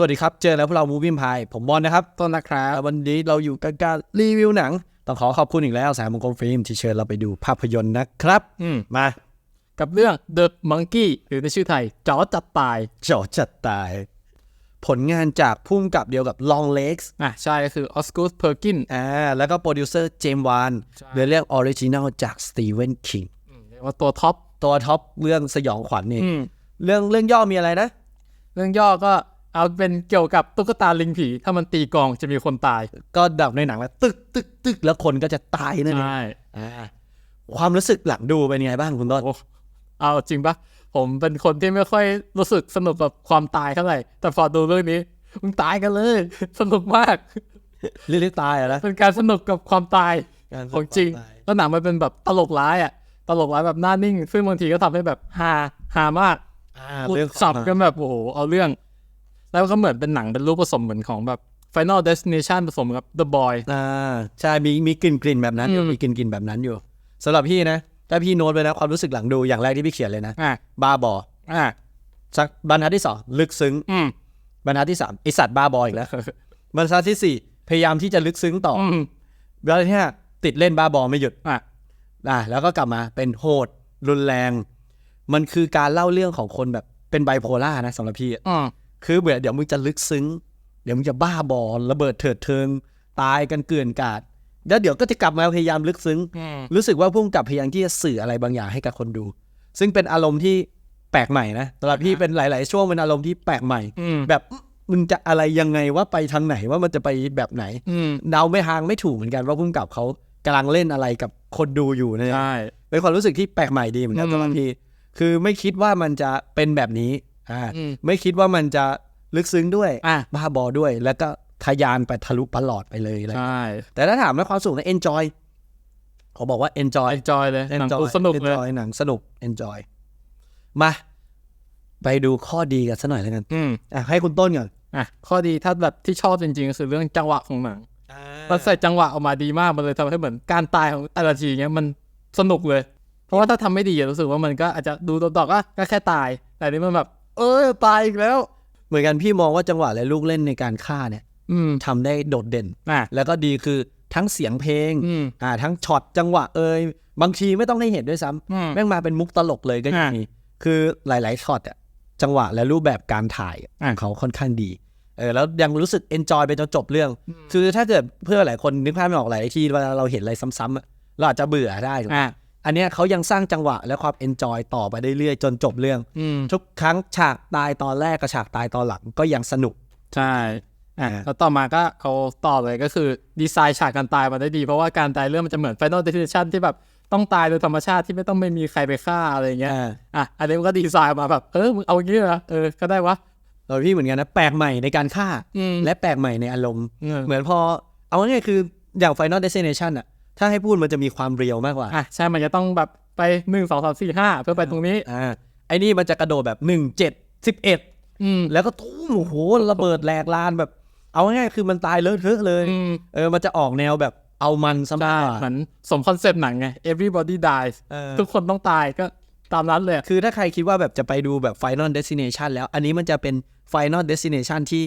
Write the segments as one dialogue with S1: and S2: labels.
S1: สวัสดีครับ เจอแล้วพวกเรามูฟิมพายผมบอลนะครับ
S2: ต้นนะครับ
S1: วันนี้เราอยู่กับการรีวิวหนัง ต้องขอขอบคุณอีกแล้วสายมงคลฟิล์มที่เชิญเราไปดูภาพยนตร์นะครับ
S2: อืม
S1: มา
S2: กับเรื่อง The Monkey หรือในชื่อไทยจอจัดตาย
S1: เจาะจัดตาย ผลงานจากพุ่มกับเดียวกับ Long Legs
S2: อะใช่ก็คือออสกูสเพอร์กิน
S1: อ่าแล้วก็โปรดิวเซอร์เจมส์วาน
S2: ใช่
S1: เรื่องเรื่องออริจินัลจากสตีเวนคิง
S2: เรียกว่าตัวท็อป
S1: ตัวท็อปเรื่องสยองขวัญนี่
S2: อืม
S1: เรื่องเรื่องย่อมีอะไรนะ
S2: เรื่องย่อก็ เอาเป็นเกี่ยวกับตุ๊กตาลิงผี ถ้ามันตีกลองจะมีคนตาย
S1: ก็ดับในหนังแล้ว ตึกตึกตึกแล้วคนก็จะตายนั่นเอง
S2: ใช่
S1: อ่าความรู้สึกหลังดูเป็นไงบ้างคุณต้น
S2: โอ้เอาจริงปะผมเป็นคนที่ไม่ค่อยรู้สึกสนุกกับความตายเท่าไหร่ แต่พอดูเรื่องนี้มึงตายกันเลย สนุกมาก
S1: เรียกตายเหรอะนะ
S2: เป็นการสนุกกับความตาย
S1: การ
S2: ของจริง
S1: ตาย
S2: แล้วหนังมันเป็นแบบตลกร้ายอะ ตลกร้ายแบบหน้านิ่ง ซึ่งบางทีก็ทำให้แบบฮาฮามาก
S1: อ่า
S2: พูด
S1: เรื่อง
S2: สับกันแบบโอ้โหเอาเรื่อง แล้วก็เหมือนเป็นหนังเป็นรูปผสมเหมือนของแบบ Final Destination ผสมกับ The Boy
S1: อ่าใช่มีมีกลิ่นกลิ่นแบบนั้นอยู่
S2: อืม
S1: มีกลิ่นกลิ่นแบบนั้นอยู่สำหรับพี่นะ ถ้าพี่โน้ตไปนะความรู้สึกหลังดูอย่างแรกที่พี่เขียนเลยนะ
S2: อะ
S1: บ้าบอ
S2: อะ
S1: สักบรรทัดที่สองลึกซึ้ง
S2: อืม
S1: บรรทัดที่สามไอสัตว์บ้าบออีกแล้วบรรทัดที่สี่พยายามที่จะลึกซึ้งต่ออ
S2: อืม
S1: บรรทัดที่ห้าติดเล่นบ้าบอไม่หยุด
S2: อะ
S1: อะแล้วก็กลับมาเป็นโหดรุนแรง มันคือการเล่าเรื่องของคนแบบเป็นไบโพล่านะสำหรับพี่อะ
S2: อืม
S1: คือเบื่อเดี๋ยวมึงจะลึกซึ้ง เดี๋ยวมึงจะบ้าบอระเบิดเถิดเทิง ตายกันเกลื่อนกาดแล้วเดี๋ยวก็จะกลับมาพยายามลึกซึ้ง
S2: อืม
S1: รู้สึกว่าพุ่งกับพยายามที่จะสื่ออะไรบางอย่างให้กับคนดู ซึ่งเป็นอารมณ์ที่แปลกใหม่นะสำหรับพี่เป็นหลาย ๆ ช่วงเป็นอารมณ์ที่แปลกใหม่
S2: อืม
S1: แบบมึงจะอะไรยังไงว่าไปทางไหนว่ามันจะไปแบบไหน
S2: อืม
S1: เดาไม่ทางไม่ถูกเหมือนกันว่าพุ่งกับเขากำลังเล่นอะไรกับคนดูอยู่เนะ
S2: ใช่
S1: เป็นความรู้สึกที่แปลกใหม่ดีเหมือนกัน
S2: อืม
S1: สำหรับพี่คือไม่คิดว่ามันจะเป็นแบบนี้ อ่า
S2: อืม
S1: ไม่คิดว่ามันจะลึกซึ้งด้วย
S2: อะ
S1: บ้าบอด้วย แล้วก็ทะยานไปทะลุปลอดไปเลยอะไร
S2: ใช่
S1: แต่ถ้าถามในความสุขนะ enjoy เขาบอกว่า enjoy
S2: เอนจอยเลยหนัง
S1: enjoy
S2: กูสนุกเลย
S1: enjoy หนังสนุก enjoy มา ไปดูข้อดีกันสักหน่อยแล้วกัน
S2: อืม
S1: อะให้คุณต้นก่อน
S2: อะข้อดีถ้าแบบที่ชอบจริงๆ ก็คือเรื่องจังหวะของหนังมันใส่จังหวะออกมาดีมากมันเลยทำให้เหมือนการตายของแต่ละทีเนี้ยมันสนุกเลย เพราะว่าถ้าทำไม่ดีอะรู้สึกว่ามันก็อาจจะดูดอกๆอะก็แค่ตาย แต่อันนี่มันแบบ เออตายอีกแล้ว
S1: เหมือนกันพี่มองว่าจังหวะและลูกเล่นในการฆ่าเนี่ย
S2: อืม
S1: ทำได้โดดเด่น
S2: อะ
S1: แล้วก็ดีคือทั้งเสียงเพลง
S2: อืม
S1: อ่า ทั้งช็อตจังหวะเอ่ยบางทีไม่ต้องให้เห็นด้วยซ้ำ
S2: อืม
S1: แม่งมาเป็นมุกตลกเลยก็ยัง
S2: อะ
S1: มีคือหลาย ๆช็อตอะจังหวะและรูปแบบการถ่ายอะ
S2: อะ
S1: เขาค่อนข้างดีเออแล้วยังรู้สึกเอนจอยไปจนจบเรื่อง คือถ้าเกิดเพื่อหลายคนนึกภาพไม่ออกหลายที่เวลาเราเห็นอะไรซ้ำๆอะเราอาจจะเบื่อได้ถูกไหม
S2: อะ
S1: อันเนี้ยเขายังสร้างจังหวะและความเอนจอยต่อไปเรื่อยๆจนจบเรื่อง
S2: อืม
S1: ทุกครั้งฉากตายตอนแรกกับฉากตายตอนหลังก็ยังสนุก
S2: ใช่อะ
S1: อะ
S2: แล้วต่อมาก็เอาต่อเลยก็คือดีไซน์ฉากการตายมาได้ดี เพราะว่าการตายเรื่องมันจะเหมือน Final Destination ที่แบบต้องตายโดยธรรมชาติที่ไม่ต้องไม่มีใครไปฆ่าอะไรอย่างเงี้ย
S1: อ่า
S2: อะอันนี้มันก็ดีไซน์มาแบบเออมึงเอาอย่างงี้เหรอเออก็ได้วะ
S1: เราพี่เหมือนกันนะแปลกใหม่ในการฆ่า
S2: อืม
S1: และแปลกใหม่ในอารมณ์
S2: เออ
S1: เหมือนพอ เอาง่ายๆคืออย่าง Final Destination อะ ถ้าให้พูดมันจะมีความเรียวมากกว่า
S2: อะใช่มันจะต้องแบบไปหนึ่งสองสามสี่ห้าเพื่อไปตรงนี้
S1: อ่าไอ้นี่มันจะกระโดดแบบหนึ่งเจ็ดสิบเอ็ด
S2: อืม
S1: แล้วก็ทุ่มโอ้โหระเบิดแหลกลานแบบ เอาง่ายๆคือมันตายเลอะเทอะเลย
S2: อืม
S1: เออมันจะออกแนวแบบเอามันซะมาก
S2: ใช่
S1: กว่า
S2: เหมือนสมคอนเซปต์หนังไง everybody dies
S1: เออ
S2: ทุกคนต้องตายก็ตามนั้นเลย
S1: คือถ้าใครคิดว่าแบบจะไปดูแบบ Final Destination แล้ว อันนี้มันจะเป็น Final Destination ที่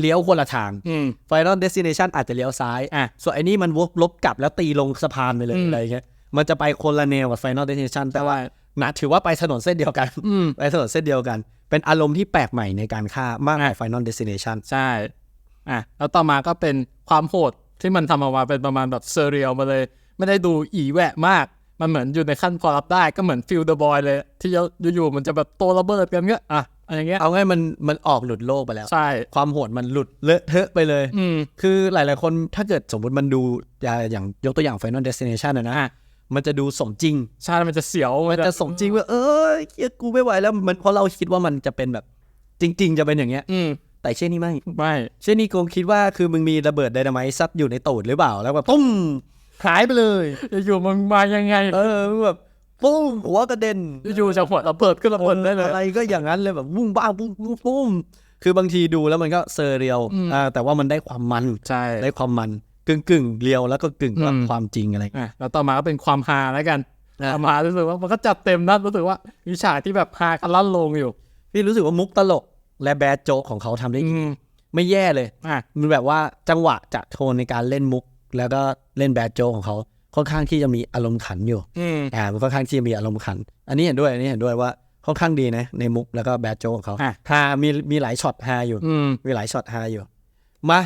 S1: เลี้ยวคนละทาง
S2: อืม
S1: Final Destination อาจจะเลี้ยวซ้าย
S2: อะ
S1: ส่วนไอ้นี่มันวกลบกลับแล้วตีลงสะพานไปเลย
S2: อืม
S1: อะไรเงี้ยมันจะไปคนละแนวกับ Final Destination แต่
S2: แต่
S1: ว่า
S2: ว่า
S1: นะถือว่าไปถนนเส้นเดียวกัน
S2: อืม
S1: ไปถนนเส้นเดียวกัน เป็นอารมณ์ที่แปลกใหม่ในการฆ่ามากกว่า Final Destination
S2: ใช่อะแล้วต่อมาก็เป็นความโหดที่มันทำออกมาเป็นประมาณแบบเซเรียลมาเลย ไม่ได้ดูอีแหวะมาก มันเหมือนอยู่ในขั้นพอรับได้ก็เหมือนฟิลเดอะบอยเลย ที่อยู่ๆมันจะแบบโตระเบิดกันก็อะอะไรเงี้ย
S1: เอาง่ายมันมันออกหลุดโลกไปแล้ว
S2: ใช่
S1: ความโหดมันหลุดเลอะเทอะไปเลย
S2: อืม
S1: คือหลาย ๆ คนถ้าเกิดสมมติมันดูอย่างอย่างยกตัวอย่าง Final Destination นะนะ
S2: อะ
S1: มันจะดูสมจริง
S2: ใช่ มันจะเสียว
S1: มันจะสมจริงว่า เออเหี้ยกูไม่ไหวแล้วมันเพราะเราคิดว่ามันจะเป็นแบบ จริง ๆ จะเป็นอย่างเงี้ย
S2: อืม
S1: แต่เช่นนี้ไม่
S2: ไม่
S1: เช่นนี้กูคิดว่าคือมึงมีระเบิดไดนาไมต์ซัดอยู่ในตูดหรือเปล่าแล้วแบบปุ้ม หายไปเลย
S2: อยู่ๆมันมายังไง
S1: เออมึงแบบปุ้มหัวกระเด็น
S2: อยู่ๆจะหัวระเบิดขึ้นระเบิดได้เลย
S1: อะไรก็อย่างนั้นเลยแบบวุ้งบ้างปุ้มปุ้มปุ้มคือบางทีดูแล้วมันก็เซอร์เรียล
S2: อืม
S1: อ่าแต่ว่ามันได้ความมัน
S2: ใช่
S1: ได้ความมันกึ่งกึ่งๆเรียวแล้วก็กึ่ง
S2: อืม
S1: ความจริงอะไร
S2: อะแล้วต่อมาก็เป็นความฮาแล้วกัน
S1: อะ
S2: ความฮารู้สึกว่ามันก็จัดเต็มนะรู้สึกว่ามีฉากที่แบบฮากันลั่นลงอยู่
S1: พี่รู้สึกว่ามุกตลกและแบดโจ๊กของเขาทำได้
S2: อืม
S1: ไม่แย่เลย
S2: อะ
S1: มันแบบว่าจังหวะจะโทนในการเล่นมุก แล้วก็เล่นแบดโจ๊กของเขาค่อนข้างที่จะมีอารมณ์ขันอยู่
S2: อืม
S1: อ่ามันค่อนข้างที่จะมีอารมณ์ขัน อันนี้เห็นด้วยอันนี้เห็นด้วยว่าค่อนข้างดีนะในมุกแล้วก็แบดโจ๊กของเขา
S2: อะ
S1: ฮามีมีหลายช็อตฮาอยู่
S2: อืม
S1: มีหลายช็อตฮาอยู่มา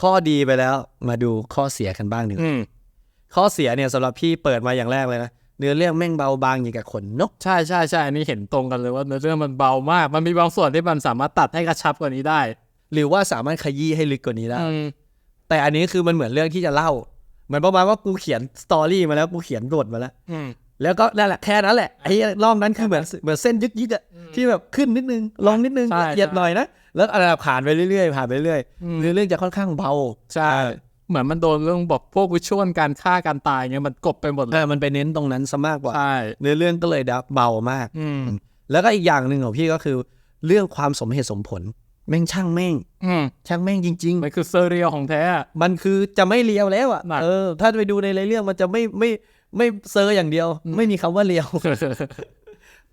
S1: ข้อดีไปแล้วมาดูข้อเสียกันบ้างหนึ่ง
S2: อืม
S1: ข้อเสียเนี่ยสำหรับพี่เปิดมาอย่างแรกเลยนะเนื้อเรื่องแม่งเบาบางอย่างกับขนนก
S2: ใช่ใช่ใช่อันนี้เห็นตรงกันเลยว่าเนื้อเรื่องมันเบามาก มันมีบางส่วนที่มันสามารถตัดให้กระชับกว่านี้ได้
S1: หรือว่าสามารถขยี้ให้ลึกกว่านี้ได้
S2: อืม
S1: แต่อันนี้คือมันเหมือนเรื่องที่จะเล่า เหมือนประมาณว่ากูเขียนสตอรี่มาแล้วกูเขียนบทมาแล้ว
S2: อืม
S1: แล้วก็นั่นแหละแค่นั้นแหละไอ้รอบนั้นคือเหมือนเหมือนเส้นยึกยึกๆอะที่แบบขึ้นนิดนึงลงนิดนึง
S2: ใช่
S1: ละเอียด
S2: ใช่
S1: หน่อยนะแล้วอะไรผ่านไปเรื่อยๆผ่านไปเรื่อย
S2: อืม
S1: ๆเนื้อเรื่องจะค่อนข้างเบา
S2: ใช่เหมือนมันโดนเรื่องบอกพวกวิชวลการฆ่าการตายเงี้ยมันกลบไปหมดเล
S1: เอยอมันไปเน้นตรงนั้นซะมากกว่า
S2: ใช่
S1: เนื้อเรื่องก็เลยดับเบามาก
S2: อืม
S1: แล้วก็อีกอย่างหนึ่งของพี่ก็คือ เรื่องความสมเหตุสมผล แม่งช่างแม่ง
S2: อืม
S1: ช่างแม่งจริง
S2: มันคือเซอร์เรียลของแท้
S1: ๆมันคือจะไม่เลียวแล้วอะ
S2: หนัก
S1: เออถ้าไปดูในเรื่องมันจะไม่ไม่ไม่เซอร์อย่างเดียว ไม่มีคำว่าเลียว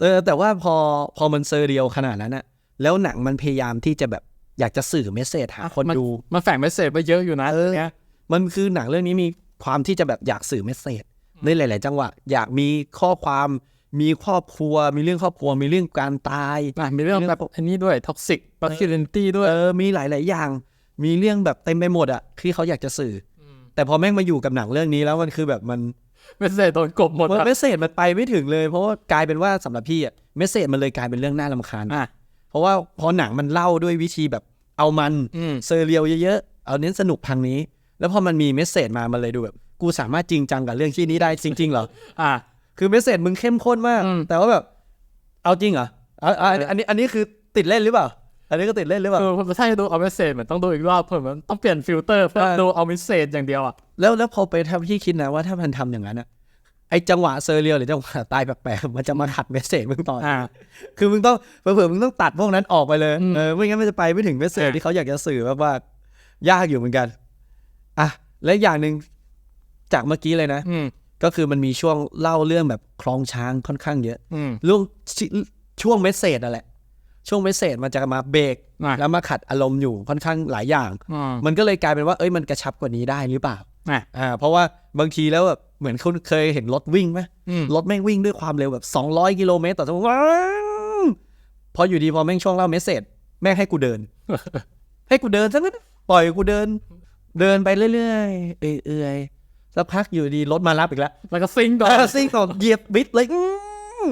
S1: เออแต่ว่าพอพอมันเซอร์เรียวขนาดนั้นอะแล้วหนังมันพยายามที่จะแบบอยากจะสื่อเมสเซจหาคน
S2: มั
S1: ดู
S2: มันแฝงเมสเซจไปเยอะอยู่นะ
S1: เออ
S2: เนี้ย
S1: มันคือหนังเรื่องนี้มีความที่จะแบบอยากสื่อเมสเซจในหลาย ๆ จังหวะอยากมีข้อความ มีครอบครัว มีเรื่องครอบครัว มีเรื่องการตาย
S2: อะมีเรื่องแบบอันนี้ด้วยท็อกซิกบัคคิลินตี้ด้วย
S1: เออ มีหลาย ๆ อย่าง มีเรื่องแบบเต็มไปหมดอะที่เขาอยากจะสื่ออแต่พอแม่งมาอยู่กับหนังเรื่องนี้แล้วมันคือแบบมัน
S2: เมสเซจโดนกลบหมด
S1: มัน
S2: อะ
S1: เมสเซจมันไปไม่ถึงเลย เพราะว่ากลายเป็นว่าสำหรับพี่อะเมสเซจมันเลยกลายเป็นเรื่องน่ารำคาญ
S2: อะ
S1: เพราะว่าพอหนังมันเล่าด้วยวิธีแบบเอามัน
S2: อืม
S1: เซอร์เรียลเยอะ ๆ เอาเน้นสนุกทางนี้ แล้วพอมันมีเมสเซจมามันเลยดูแบบกูสามารถจริงจังกับเรื่องที่นี้ได้จริงๆเหรอ
S2: อะ
S1: คือเมสเซจมึงเข้มข้นมาก
S2: อืม
S1: แต่ว่าแบบ เอาจริงเหรอเอาเอาอันนี้อันนี้คือติดเล่นหรือเปล่า อันนี้ก็ติดเล่นหรือเปล่า
S2: เออถ้าจะดูเอาเมสเซจเหมือนต้องดูอีกรอบเพิ่มมันต้องเปลี่ยนฟิลเตอร์เพื่อ
S1: เออ
S2: ดูเอาเมสเซจอย่างเดียวอะ
S1: แล้วแล้วพอไปทำที่คิดนะว่าถ้ามันทำอย่างนั้นอะไอจังหวะเซอร์เรียลหรือจังหวะตายแปลกๆมันจะมาขัดเมสเซจมึงต่อ
S2: อ่า
S1: คือมึงต้องเผื่อๆมึงต้องตัดพวกนั้นออกไปเลย
S2: อืม
S1: เออไม่งั้นมันจะไปไม่ถึงเมสเซจ
S2: อะ
S1: ที่เขาอยากจะสื่อมากๆยากอยู่เหมือนกันอะและอย่างหนึ่งจากเมื่อกี้เลยนะ
S2: อืม
S1: ก็คือมันมีช่วงเล่าเรื่องแบบคลองช้างค่อนข้างเยอะ
S2: อืม
S1: เรื่องชิช่วงเมสเซจนั่นแหละ ช่วงเมสเซจมันจะมาเบรก
S2: อะ
S1: แล้วมาขัดอารมณ์อยู่ค่อนข้างหลายอย่าง
S2: อืม
S1: มันก็เลยกลายเป็นว่าเอ้ยมันกระชับกว่านี้ได้หรือเปล่า
S2: อะ
S1: อ่าเพราะว่าบางทีแล้วแบบเหมือนคุณเคยเห็นรถวิ่งไหม
S2: อืม
S1: รถแม่งวิ่งด้วยความเร็วแบบ 200 กิโลเมตรต่อชั่วโมงว้าวพออยู่ดีพอแม่งช่วงเล่าเมสเซจแม่งให้กูเดิน ให้กูเดินซะงั้นปล่อยกูเดิน เดินไปเรื่อยๆเอื่อยๆ สักพักอยู่ดีรถมารับอีกแล้ว
S2: แล้วก็ซิงค์ก่อน
S1: เออซิ่งต่อเหยียบบิดเลยอื้อ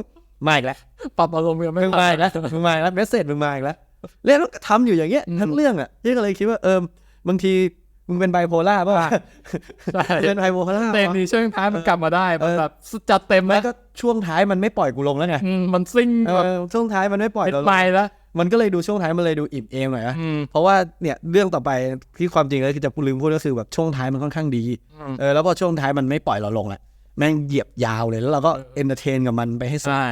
S1: มาอีกแล้ว
S2: ปรับอารมณ์กันไม่
S1: มึง
S2: ทัน
S1: มาอีกแล้วมึงมาอีกแล้วเมสเซจมึงมาอีกแล้วแล้วก็ทำอยู่อย่างเงี้ย
S2: อืม
S1: ทั้งเรื่องอะพี่ก็เลยคิดว่าเออบางทีมึงเป็นไบโพล่าป่ะวะ
S2: ใช่
S1: เป็นไบโพล่า
S2: เต็ม
S1: วะ
S2: นี้ช่วงท้ายมันกลับมาได้มันแบบจัดเต็ม
S1: แล้
S2: แล้วว
S1: ก็ช่วงท้ายมันไม่ปล่อยกูลงแล้วไง
S2: อืมมันซิงค์
S1: เอ
S2: แบบ
S1: อช่วงท้ายมันไม่ปล่อย
S2: ปิด
S1: เราลง
S2: ไม้แล้ว
S1: มันก็เลยดูช่วงท้ายมันเลยดูอิ่มเอมหน่อยนะ
S2: อืม
S1: เพราะว่าเนี่ยเรื่องต่อไปที่ความจริงแล้วคือจะลืมพูดก็คือแบบช่วงท้ายมันค่อนข้างดี
S2: อืม
S1: เออแล้วพอช่วงท้ายมันไม่ปล่อยเราลงแหละแม่งเหยียบยาวเลยแล้วเราก็เอนเตอร์เทนกับมันไปให้สุด
S2: ใช่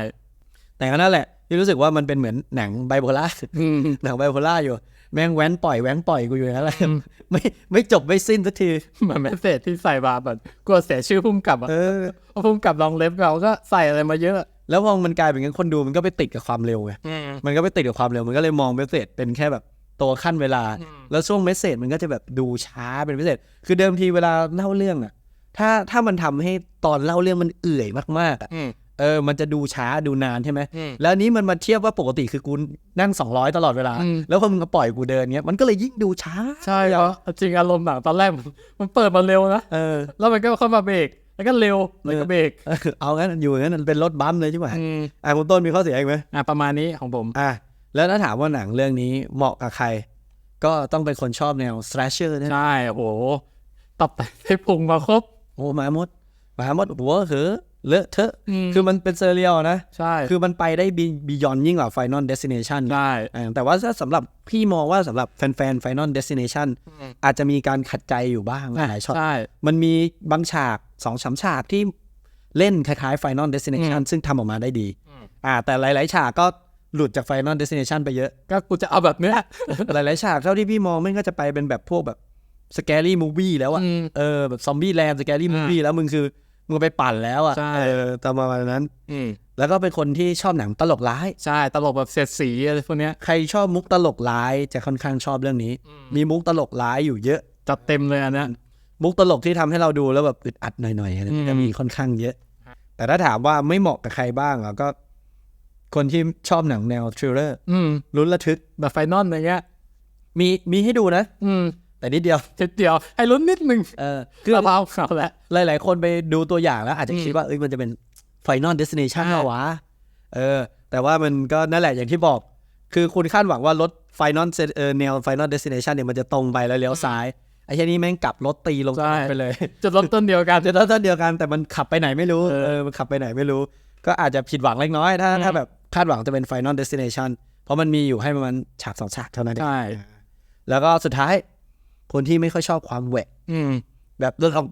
S1: แต่ก็นั่นแหละที่รู้สึกว่ามันเป็นเหมือนหนังไบโพล่า
S2: อืม
S1: หนังไบโพล่าอยู่แม่งแว้นปล่อยแว้นปล่อยกูอยู่อย่างนั้นแหละ
S2: อืม
S1: ไม่ไม่จบไม่สิ้นสักที
S2: เหมือนเมสเซจที่ใส่มาแบบกลัวเสียชื่อพุ่มกับอะ
S1: เออ
S2: เพราะพุ่มกับลองเล็บเราก็ใส่อะไรมาเยอะ
S1: แล้วพอมันกลายเป็นงั้นคนดูมันก็ไปติดกับความเร็วไง
S2: อืม
S1: มันก็ไปติดกับความเร็วมันก็เลยมองเมสเซจเป็นแค่แบบตัวขั้นเวลา
S2: อืม
S1: แล้วช่วงเมสเซจมันก็จะแบบดูช้าเป็นพิเศษ คือเดิมทีเวลาเล่าเรื่องอะถ้าถ้ามันทำให้ตอนเล่าเรื่องมันเอื่อยมากๆอะ
S2: อืม
S1: เออ มันจะดูช้าดูนานใช่ไหม
S2: อืม
S1: แล้วอันนี้มันมาเทียบว่าปกติคือกูนั่ง 200 ตลอดเวลา
S2: อืม
S1: แล้วพอมึงมาปล่อยกูเดินเงี้ย มันก็เลยยิ่งดูช้า
S2: ใช่เพราะจริงอารมณ์หนังตอนแรกมันมันเปิดมาเร็วนะ
S1: เออ
S2: แล้วมันก็เข้ามาเบรก แล้วก็เร็วแล้วก็เบรก
S1: เออเอางั้นอยู่งั้นมันเป็นรถบัมป์เลยใช่ไหม
S2: อืม
S1: อะคุณต้นมีข้อเสียอีกไหม
S2: อะประมาณนี้ของผม
S1: อะแล้วถ้าถามว่าหนังเรื่องนี้เหมาะกับใคร ก็ต้องเป็นคนชอบแนว slasher นะ
S2: ใช่ โอ้โหตับไตให้พุงมาครบ
S1: โอ้หมาหมดหมาหมดหัวเหอะเลอะเทอะ
S2: อืม
S1: คือมันเป็นเซเรียลนะ
S2: ใช่
S1: คือมันไปได้บียอนยิ่งกว่า Final Destination
S2: ใช่
S1: อ่าแต่ว่าถ้าสำหรับพี่มองว่าสำหรับแฟนๆ Final Destination
S2: อืม
S1: อาจจะมีการขัดใจอยู่บ้างหลายช็อต
S2: ใช่
S1: มันมีบางฉาก สองสามฉากที่เล่นคล้ายๆ Final Destination ซึ่งทำออกมาได้ดี
S2: อืม
S1: อ่า แต่หลาย ๆ ฉากก็หลุดจาก Final Destination ไปเยอะ
S2: ก็กูจะเอาแบบเนี้ย
S1: หลาย ๆ ฉากเท่าที่พี่มองมันก็จะไปเป็นแบบพวกแบบ Scary Movie แล้วอะ
S2: อืม
S1: เออแบบซอมบี้แลนด์ Scary
S2: อ่า
S1: Movie แล้วมึงคือมึงไปปั่นแล้วอะ
S2: ใช่
S1: เออตามประมาณนั้น
S2: อืม
S1: แล้วก็เป็นคนที่ชอบหนังตลกร้าย
S2: ใช่ตลกแบบเสียดสีอะไรพวกเนี้ย
S1: ใครชอบมุกตลกร้ายจะค่อนข้างชอบเรื่องนี้ มีมุกตลกร้ายอยู่เยอะ
S2: จัดเต็มเลยอันเนี้ย
S1: มุกตลกที่ทำให้เราดูแล้วแบบอึดอัดหน่อยๆอะไร
S2: อืม
S1: จะมีค่อนข้างเยอะ แต่ถ้าถามว่าไม่เหมาะกับใครบ้างอะก็ คนที่ชอบหนังแนวทริลเลอร์
S2: อืม
S1: ลุ้นระทึก
S2: แบบไฟนอลอะไรเงี้ย
S1: มีมีให้ดูนะ
S2: อืม
S1: แต่นิดเดียว
S2: ทีเดียวให้ลุ้นนิดนึง
S1: เออ
S2: คือเราเอาแล้ว
S1: หลาย ๆ คนไปดูตัวอย่างแล้ว อาจจะ
S2: อืม
S1: คิดว่าเอ้ยมันจะเป็น Final Destination
S2: ใช่
S1: เหรอวะเออ แต่ว่ามันก็นั่นแหละอย่างที่บอก คือคุณคาดหวังว่ารถ Final Set- เออแนว Final Destination เนี่ยมันจะตรงไปแล้วเลี้ยวซ้าย ไอ้แค่นี้แม่งกลับรถตีลง
S2: ใช่
S1: ไปเลย
S2: จุดเริ่มต้นเดียวกัน
S1: จะต้นเดียวกันแต่มันขับไปไหนไม่รู้
S2: เออ
S1: เออมันขับไปไหนไม่รู้ ก็อาจจะผิดหวังเล็กน้อย ถ้า
S2: อืม
S1: ถ้าแบบคาดหวังจะเป็น Final Destination เพราะมันมีอยู่ให้ประมาณฉากสองฉากเท่านั้นเอง
S2: ใช่
S1: แล้วก็สุดท้ายคนที่ไม่ค่อยชอบความแหวก
S2: อืม
S1: แบบเรื่องของ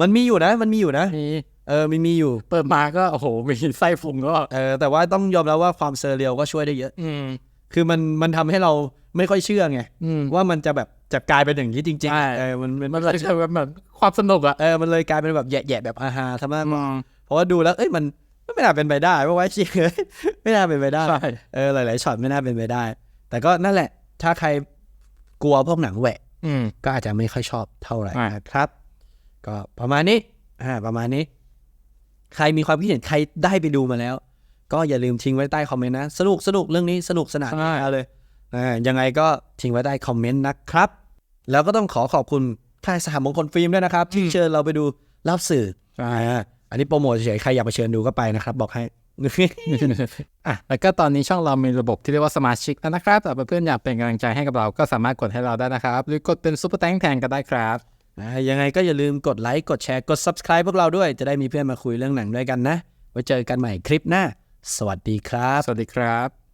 S1: มันมีอยู่นะ มันมีอยู่นะ
S2: มี
S1: เออมันมีอยู่
S2: เปิดมาก็โอ้โหมีไส้ฟุงก็
S1: เออแต่ว่าต้องยอมรับว่าความเซอร์เรียลก็ช่วยได้เยอะ
S2: อืม
S1: คือมันมันทำให้เราไม่ค่อยเชื่อไง
S2: อืม
S1: ว่ามันจะแบบ จะกลายเป็นอย่างนี้จริง
S2: ใช่
S1: ๆเออมันมัน
S2: มันเลยจะแบบแบบความสนุกอะ
S1: เออมันเลยกลายเป็นแบบแย่ๆแบบฮาๆทำไม
S2: มอง
S1: เพราะว่าดูแล้วเอ้ยมันมันไม่น่าเป็นไปได้เพราะว่าจริงเลยไม่น่าเป็นไปได้
S2: ใช่
S1: เออหลายๆช็อตไม่น่าเป็นไปได้ แต่ก็นั่นแหละ ถ้าใครกลัวพวกหนังแหวก
S2: อืม
S1: ก็อาจจะไม่ค่อยชอบเท่าไหร่
S2: อ่า
S1: นะครับ ก็ประมาณนี้อ่าประมาณนี้ ใครมีความคิดเห็นใครได้ไปดูมาแล้ว ก็อย่าลืมทิ้งไว้ใต้คอมเมนต์นะ สนุกสนุกเรื่องนี้สนุกสนาน
S2: ใช่
S1: เอาเลยอ่า ยังไงก็ทิ้งไว้ใต้คอมเมนต์นะครับ แล้วก็ต้องขอขอบคุณค่ายสหมงคลฟิล์มด้วยนะครับ ที่เชิญเราไปดูรับสื่อ
S2: ใช่
S1: อ่าอันนี้โปรโมทเฉยๆใครอยากไปเชิญดูก็ไปนะครับ บอกให้
S2: อะแล้วก็ตอนนี้ช่องเรามีระบบที่เรียกว่าสมาชิกแล้วนะครับแต่เพื่อนๆอยากเป็นกำลังใจให้กับเราก็สามารถกดให้เราได้นะครับ หรือกดเป็นซุปเปอร์แตงแทนก็ได้ครับ
S1: อ่ายังไงก็อย่าลืมกดไลค์กดแชร์กด subscribe พวกเราด้วยจะได้มีเพื่อนมาคุยเรื่องหนังด้วยกันนะไว้เจอกันใหม่คลิปหน้า สวัสดีครับ
S2: สวัสดีครับ